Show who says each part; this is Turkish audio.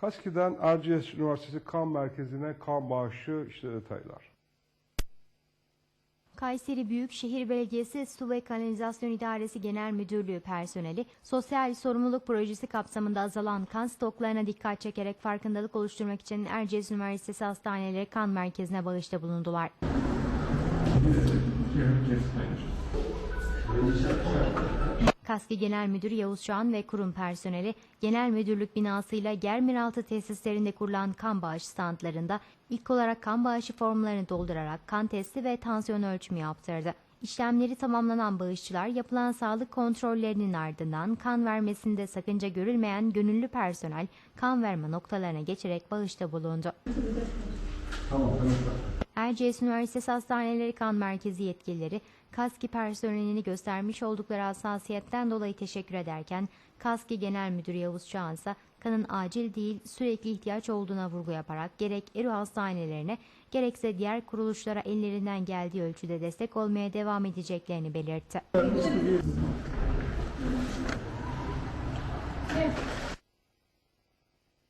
Speaker 1: Kaski'den Erciyes Üniversitesi Kan Merkezi'ne kan bağışı işte detaylar.
Speaker 2: Kayseri Büyükşehir Belediyesi Su ve Kanalizasyon İdaresi Genel Müdürlüğü personeli sosyal sorumluluk projesi kapsamında azalan kan stoklarına dikkat çekerek farkındalık oluşturmak için Erciyes Üniversitesi Hastaneleri Kan Merkezi'ne bağışta bulundular. Kaski Genel Müdürü Yavuz Şahan ve kurum personeli Genel Müdürlük binasıyla Germiraltı tesislerinde kurulan kan bağış standlarında ilk olarak kan bağışı formlarını doldurarak kan testi ve tansiyon ölçümü yaptırdı. İşlemleri tamamlanan bağışçılar yapılan sağlık kontrollerinin ardından kan vermesinde sakınca görülmeyen gönüllü personel kan verme noktalarına geçerek bağışta bulundu. Erciyes Üniversitesi Hastaneleri Kan Merkezi yetkilileri KASKİ personelini göstermiş oldukları hassasiyetten dolayı teşekkür ederken KASKİ Genel Müdürü Yavuz Çağan ise kanın acil değil sürekli ihtiyaç olduğuna vurgu yaparak gerek ERU hastanelerine gerekse diğer kuruluşlara ellerinden geldiği ölçüde destek olmaya devam edeceklerini belirtti.